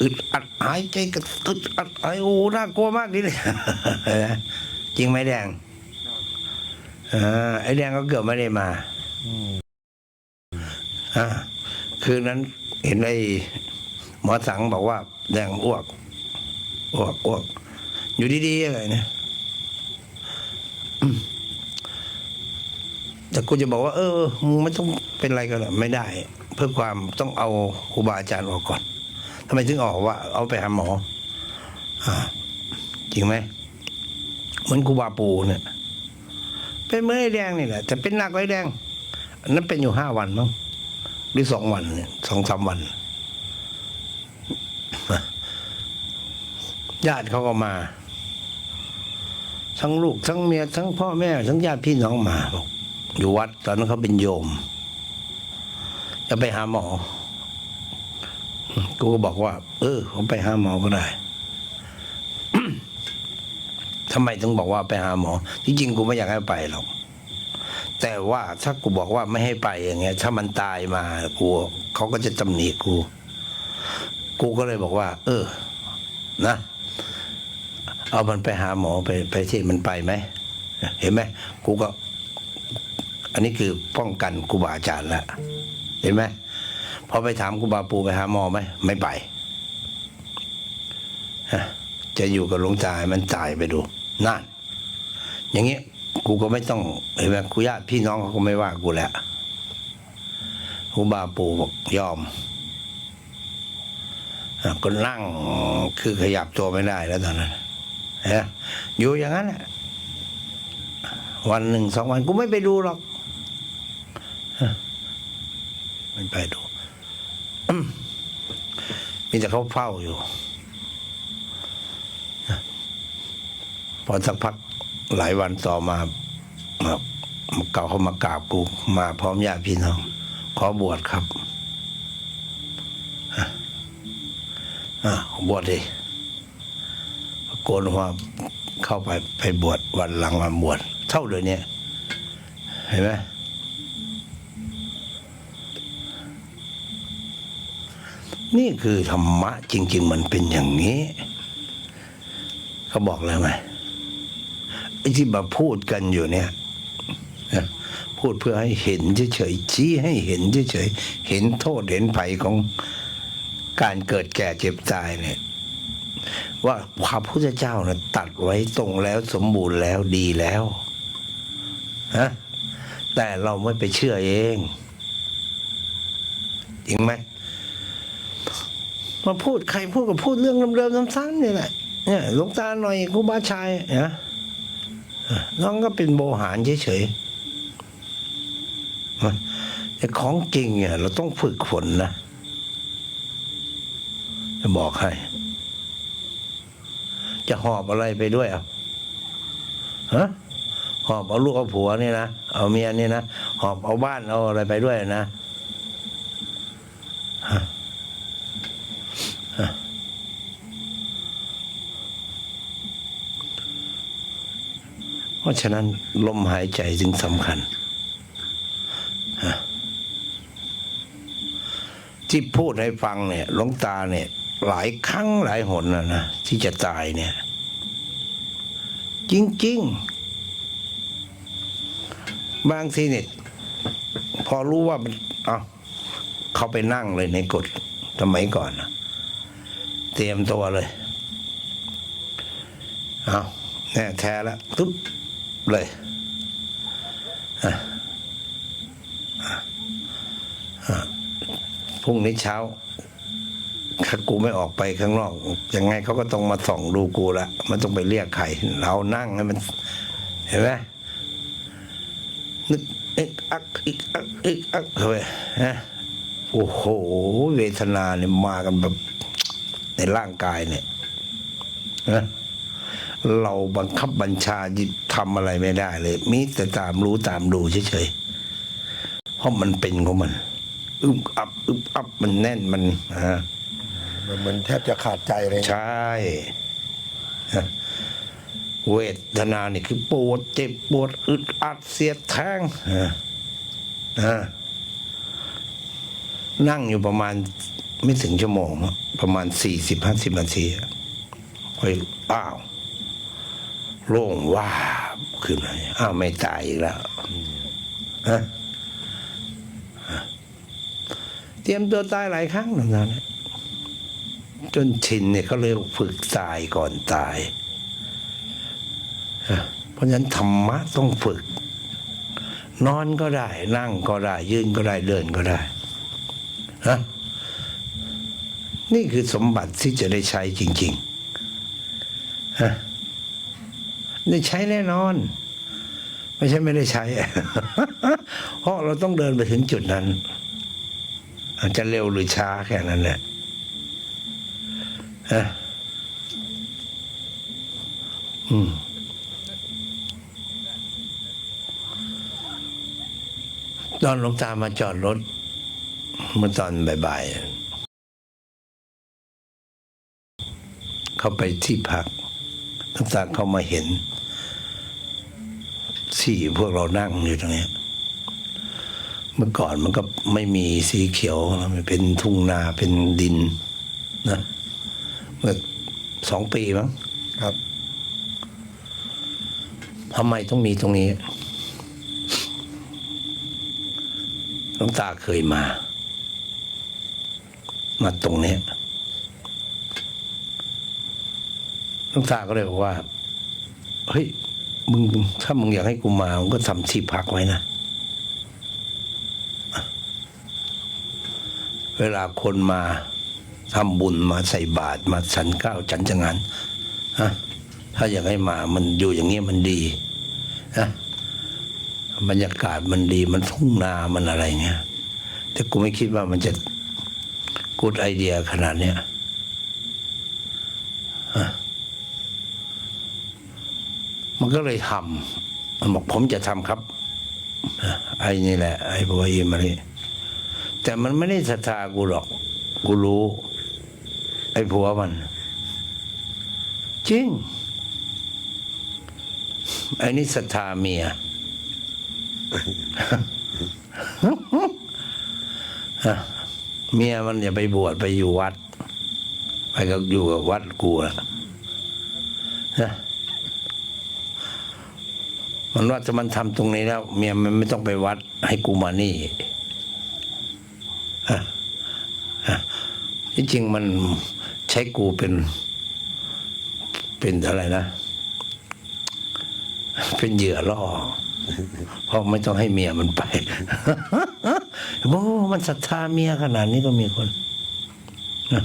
อึดอัดหายใจก็อึดอัดหายโอ้น่ากลัวมากนี่เลยจริงไหมแดงอ่าไอ้แดงก็เกือบไม่ได้มาอ่าคืนนั้นเห็นไอ้หมอสังบอกว่า แดงอ้วกอ้วกอ้วกอยู่ดีๆอะไรเนี่ยแต่กูจะบอกว่า เออมึงไม่ต้องเป็นไรกันหรอกไม่ได้ เพื่อความต้องเอาครูบาอาจารย์ออกก่อน ทำไมถึงออกว่า เอาไปหาหมอ อ่า จริงไหมเหมือนครูบาปูเนี่ย เป็นเมื่อนไอ้แดงนี่แหละแต่เป็นหนักกว่าไอ้แดงอันนั้นเป็นอยู่ห้าวันมั้งหรือสองวันเนี่ยสองสามวันญาติเขาก็มา ทั้งลูก ทั้งเมียทั้งพ่อแม่ ทั้งญาติพี่น้องมาบอกอยู่วัดตอนนั้นเขาเป็นโยม จะไปหาหมอ กูก็บอกว่า เออ ผมไปหาหมอก็ได้ทำไมถึงบอกว่าไปหาหมอ ที่จริงกูไม่อยากให้ไปหรอก แต่ว่าถ้ากูบอกว่าไม่ให้ไปอย่างเงี้ย ถ้ามันตายมากูเขาก็จะตำหนิกู กูก็เลยบอกว่า เออ นะ เอามันไปหาหมอไปไปที่มันไปไหม เห็นไหมกูก็ อันนี้คือป้องกันครูบาอาจารย์แล้วเห็นไหม พอไปถามครูบาปูไปหาหมอไหมไม่ไปจะอยู่กับหลวงตาให้มันตายไปดูนั่นอย่างเงี้ยกูก็ไม่ต้องเห็นไหมกูญาติพี่น้องเขาก็ไม่ว่ากูแล้วครูบาปูบอกยอมก็นั่งคือขยับตัวไม่ได้แล้วตอนนั้นฮะอยู่อย่างนั้นแหละวันหนึ่งสองวันกูไม่ไปดูหรอกฮะไม่ไปดู มีแต่เขาเฝ้าอยู่ พอสักพักหลายวันต่อมามาเก่าเขามากราบกูมาพร้อมญาติพี่น้อง ขอบวชครับอะบวชดิโกนหัวเข้าไปไปบวชวันหลังมาบวชเท่าเดี๋ยวนี้เห็นไหม นี่คือธรรมะจริง ๆ มันเป็นอย่างนี้ เขาบอกเลยไหมไอ้ที่มาพูดกันอยู่เนี่ยพูดเพื่อให้เห็นเฉยๆชี้ให้เห็นเฉยๆเห็นโทษเห็นภัยของการเกิดแก่เจ็บตายเนี่ย ว่าพระพุทธเจ้านะตัดไว้ตรงแล้วสมบูรณ์แล้วดีแล้วฮะแต่เราไม่ไปเชื่อเองจริงไหม มาพูดใครพูดก็พูดเรื่องเดิมๆซ้ำๆนี่แหละเนี่ยหลวงตาหน่อยครูบาชัยนะน้องก็เป็นโบหารเฉยๆแต่ของจริงเนี่ยเราต้องฝึกฝนนะ จะบอกให้ จะหอบอะไรไปด้วยอะฮะหอบเอาลูกเอาผัวนี่นะ เอาเมียนี่นะ หอบเอาบ้านเอาอะไรไปด้วยนะฮะเพ ราะฉะนั้นลมหายใจจึงสำคัญ ที่พูดให้ฟังเนี่ยหลวงตาเนี่ย หลายครั้งหลายหนนะนะที่จะตายเนี่ย จริง ๆ บางทีเนี่ยพอรู้ว่ามันเอาเขาไปนั่งเลยในกฎสมัยก่อนนะเตรียมตัวเลย เอาแน่แท้แล้วตุ๊บ เลยอะอะอะพรุ่งนี้เช้าถ้ากูไม่ออกไปข้างนอก ยังไงเขาก็ต้องมาส่องดูกูละมันต้องไปเรียกใครเรานั่งให้มัน เห็นไหมนึกเอกอักอีกอักอีกอักเข้าไปฮะโอ้โห เวทนาเนี่ยมากันแบบในร่างกายเนี่ยนะ เราบังคับบัญชาจิตทำอะไรไม่ได้เลย มีแต่ตามรู้ตามดูเฉยๆ เพราะมันเป็นของมัน อึบอับอึบอับมันแน่นมันอ่ามันเหมือนแทบจะขาดใจเลยนะใช่ฮะเวทนานี่คือปวดเจ็บปวดอึดอัดเสียดแทงฮะฮะนั่งอยู่ประมาณไม่ถึงชั่วโมงอะประมาณสี่สิบห้าสิบนาทีอะค่อยอ้าว โล่งว่าบขึ้นมาอ้าวไม่ตายอีกแล้วฮะฮะเตรียมตัวตายหลายครั้งแล้วนะเนี่ยจนชินเนี่ยเขาเรียกว่าฝึกตายก่อนตายฮะเพราะฉะนั้นธรรมะต้องฝึก นอนก็ได้ นั่งก็ได้ ยืนก็ได้เดินก็ได้ฮะนี่คือสมบัติที่จะได้ใช้จริงๆฮะ ได้ใช้แน่นอน ไม่ใช่ไม่ได้ใช้ เพราะเราต้องเดินไปถึงจุดนั้นอาจจะเร็วหรือช้าแค่นั้นแหละฮะอืมตอนหลวงตามาจอดรถเมื่อตอนบ่ายๆ เขาไปที่พักหลวงตาเขามาเห็น ที่พวกเรานั่งอยู่ตรงเนี้ยเมื่อก่อนมันก็ไม่มีสีเขียวนะมันเป็นทุ่งนาเป็นดินนะเมื่อสองปีมั้งครับทำไมต้องมีตรงนี้หลวงตาเคยมา มาตรงเนี้ยหลวงตาก็เลยบอกว่า เฮ้ย มึงถ้ามึงอยากให้กูมามึงก็ทำที่พักไว้นะ เวลาคนมาทำบุญมาใส่บาตรมาสันข้าวจันจังงานฮะถ้าอยากให้มามันอยู่อย่างเงี้ยมันดีนะบรรยากาศมันดีมันทุ่งนามันอะไรเงี้ยแต่กูไม่คิดว่ามันจะกูดไอเดียขนาดเนี้ยฮะ มันก็เลยทำมันบอกผมจะทำครับ ไอ้นี่แหละ ไอ้บัวอิมอะไรแต่มันไม่ได้ศรัทธากูหรอก กูรู้ ไอ้ผัวมัน จริง ไอ้นี่ศรัทธาเมียเมียมันอย่าไปบวชไปอยู่วัด ไปก็อยู่กับวัดกูนะ มันว่าจะมันทำตรงนี้แล้ว เมียมันไม่ต้องไปวัดให้กูมานี่ฮะฮะที่จริงมันใช้กูเป็น เป็นอะไรนะ เป็นเหยื่อล่อเพราะไม่ต้องให้เมียมันไปโอ้มันศรัทธาเมียขนาดนี้ก็มีคนนะ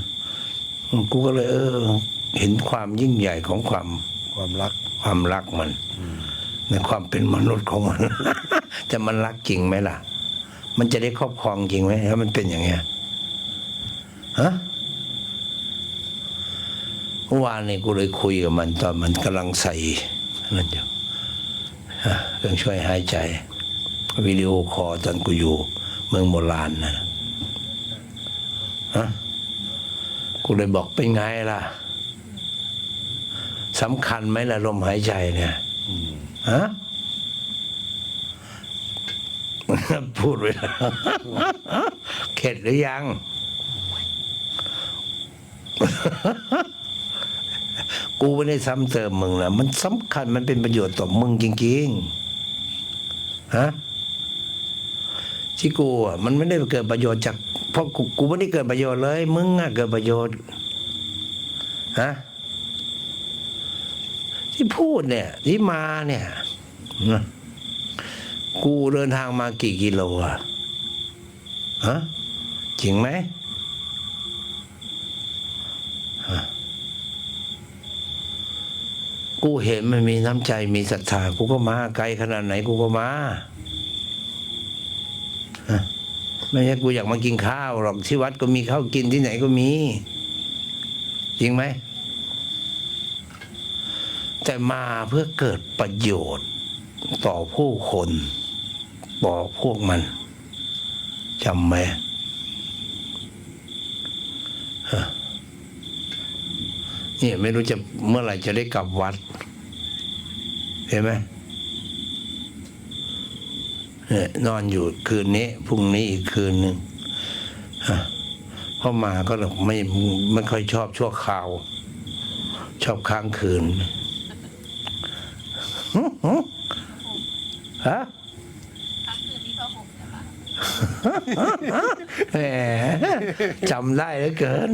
กูก็เลย เออ เห็นความยิ่งใหญ่ของความความรัก ความรักมัน ในความเป็นมนุษย์ของมัน แต่มันรักจริงไหมล่ะ มันจะได้ครอบครองจริงไหมถ้ามันเป็นอย่างเงี้ยฮะเมื่อวานนี่กูเลยคุยกับมัน ตอนมันกำลังใส่นั่นอยู่เครื่องช่วยหายใจวิดีโอคอลตอนกูอยู่ เมืองโบราณนะฮะกูเลยบอกเป็นไงล่ะสำคัญไหมล่ะลมหายใจเนี่ย ฮะพูดไปแล้วเข็ดหรือยัง กูไม่ได้ซ้ำเติมมึงนะมันสำคัญมันเป็นประโยชน์ต่อมึงจริงๆฮะที่กูอะมันไม่ได้เกิดประโยชน์จากเพราะกูกูไม่ได้เกิดประโยชน์เลย มึงอะเกิดประโยชน์ฮะ ที่พูดเนี่ย ที่มาเนี่ยนะกูเดินทางมากี่กิโลอะฮะจริงไหมกูเห็นมันมีน้ำใจมีศรัทธากูก็มาไกลขนาดไหนกูก็มาฮะไม่ใช่กูอยากมากินข้าวหรอกที่วัดก็มีข้าวกินที่ไหนก็มี จริงไหม แต่มาเพื่อเกิดประโยชน์ต่อผู้คนต่อพวกมันจำไหมฮะเนี่ยไม่รู้จะเมื่อไหร่จะได้กลับวัด เห็นไหมเนี่ยนอนอยู่คืนนี้พรุ่งนี้อีกคืนหนึ่งฮะพอมาก็ไม่ไม่ค่อยชอบชั่วคราว ชอบค้างคืนหึหึ ฮะทั้งคืนที่ผ้าห่มนะคะแหมจำได้เหลือเกิน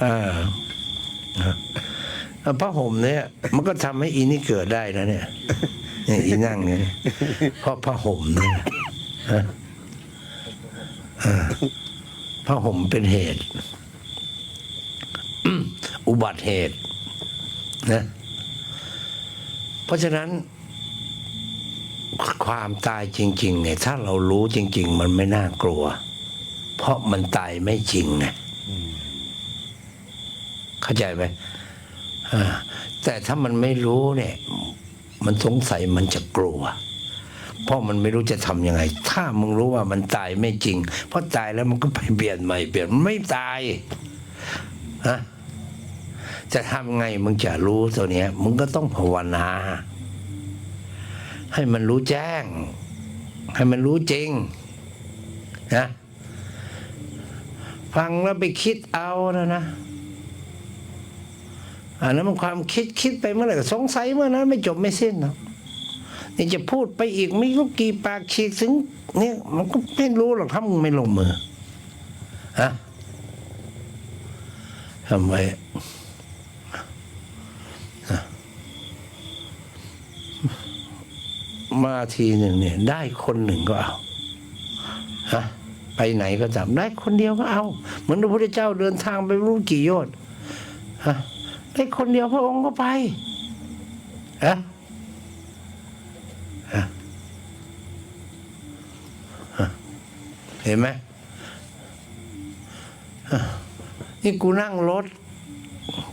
เออเอาผ้าห่มเนี่ย มันก็ทำให้อีนี่เกิดได้นะเนี่ยเนี่ยอีนั่งเนี่ยเพราะผ้าห่มเนี่ยฮะเออผ้าห่มเป็นเหตุ อุบัติเหตุนะ เพราะฉะนั้น ความตายจริง ๆ เนี่ย ถ้าเรารู้จริง ๆ มันไม่น่ากลัว เพราะมันตายไม่จริงไงเข้าใจไหมแต่ถ้ามันไม่รู้เนี่ย มันสงสัยมันจะกลัว เพราะมันไม่รู้จะทำยังไง ถ้ามึงรู้ว่ามันตายไม่จริง เพราะตายแล้วมันก็ไปเปลี่ยนใหม่เปลี่ยนมันไม่ตายฮะจะทำไงมึงจะรู้ตัวเนี้ย มึงก็ต้องภาวนา ให้มันรู้แจ้ง ให้มันรู้จริงนะฟังแล้วไปคิดเอานะนะอันนั้นมันความคิดคิดไปเมื่อไหร่ก็สงสัยเมื่อนั้น ไม่จบไม่สิ้นหรอกนี่จะพูดไปอีกไม่รู้กี่ปากฉีกถึงเนี่ยมันก็ไม่รู้หรอกถ้ามึงไม่ลงมือฮะทำไม มาทีหนึ่งเนี่ย ได้คนหนึ่งก็เอาฮะไปไหนก็จับได้คนเดียวก็เอา เหมือนพระพุทธเจ้าเดินทางไปรู้กี่โยชน์ฮะได้คนเดียวพระองค์ก็ไปฮะฮะเห็นไหมนี่กูนั่งรถ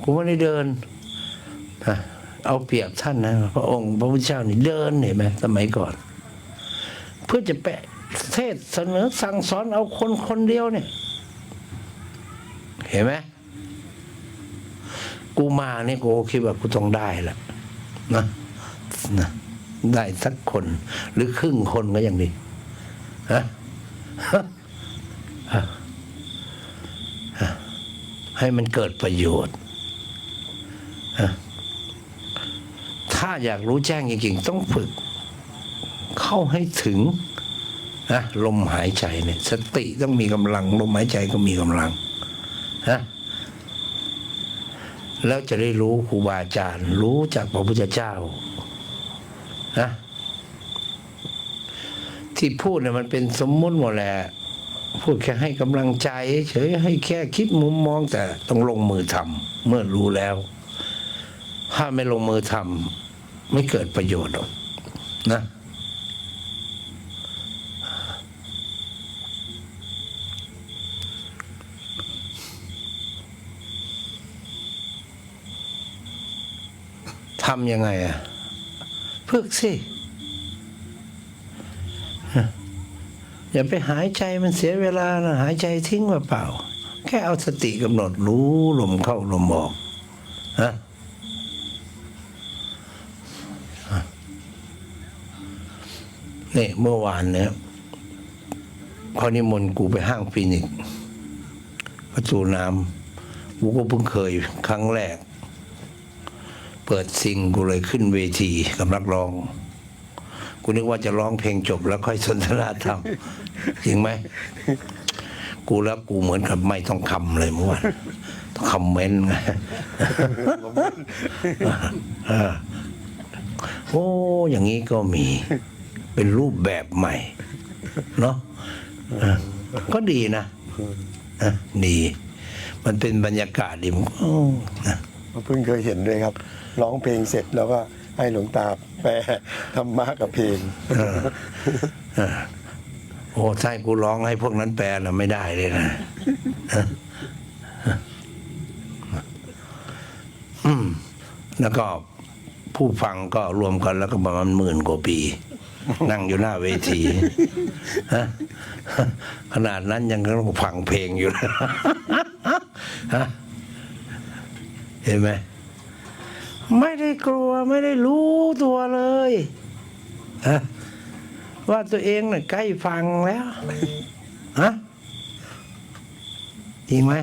กูไม่ได้เดินฮะ เอาเปรียบท่านนะพระองค์พระพุทธเจ้านี่เดินเห็นไหมสมัยก่อน เพื่อจะแปะเทศเสนอสั่งสอนเอาคนคนเดียวเนี่ย เห็นไหมกูมาเนี่ยกูคิดว่ากูต้องได้แหละนะนะได้สักคนหรือครึ่งคนก็ยังดีฮะฮะฮะฮะให้มันเกิดประโยชน์ ถ้าอยากรู้แจ้งจริงๆ ต้องฝึก เข้าให้ถึงนะลมหายใจเนี่ยสติต้องมีกำลัง ลมหายใจก็มีกำลังนะแล้วจะได้รู้ครูบาอาจารย์ รู้จากพระพุทธเจ้านะที่พูดเนี่ยมันเป็นสมมุติหมดแหละพูดแค่ให้กำลังใจ เฉยให้แค่คิดมุมมองแต่ต้องลงมือทำเมื่อรู้แล้ว ถ้าไม่ลงมือทำ ไม่เกิดประโยชน์หรอกนะทำยังไงอะฝึกสิอย่าไปหายใจมันเสียเวลานะหายใจทิ้งเปล่า แค่เอาสติกำหนดรู้ลมเข้าลมออกฮะ นี่เมื่อวานเนี่ยเขานิมนต์กูไปห้างฟินิกซ์ประตูน้ำกูก็เพิ่งเคยครั้งแรก เปิดซิงกูเลยขึ้นเวทีกับนักร้อง กูนึกว่าจะร้องเพลงจบแล้วค่อยสนทนาธรรมจริงไหม กูแล้วกูเหมือนกับไม่ต้องคำเลยเมื่อวานต้องคอมเมนต์ไงโอ้ อย่างนี้ก็มี เป็นรูปแบบใหม่ เนาะเออก็ดีนะเออดีมันเป็นบรรยากาศดีมันก็โอ้นะเพิ่งเคยเห็นด้วยครับ ร้องเพลงเสร็จแล้วก็ให้หลวงตาแปลธรรมะกับเพลงโอ้ถ้าให้กูร้องให้พวกนั้นแปลนะไม่ได้เลยนะอืมแล้วก็ผู้ฟังก็รวมกันแล้วก็ประมาณหมื่นกว่าปี นั่งอยู่หน้าเวทีขนาดนั้นยังต้องฟังเพลงอยู่เห็นไหมไม่ได้กลัวไม่ได้รู้ตัวเลยว่าตัวเองน่ะใกล้ฟังแล้วฮะจริงไหม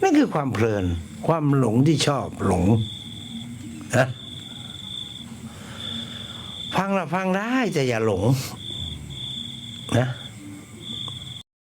นั่นคือความเพลิน ความหลงที่ชอบหลงนะ ฟังละฟังได้แต่อย่าหลงนะ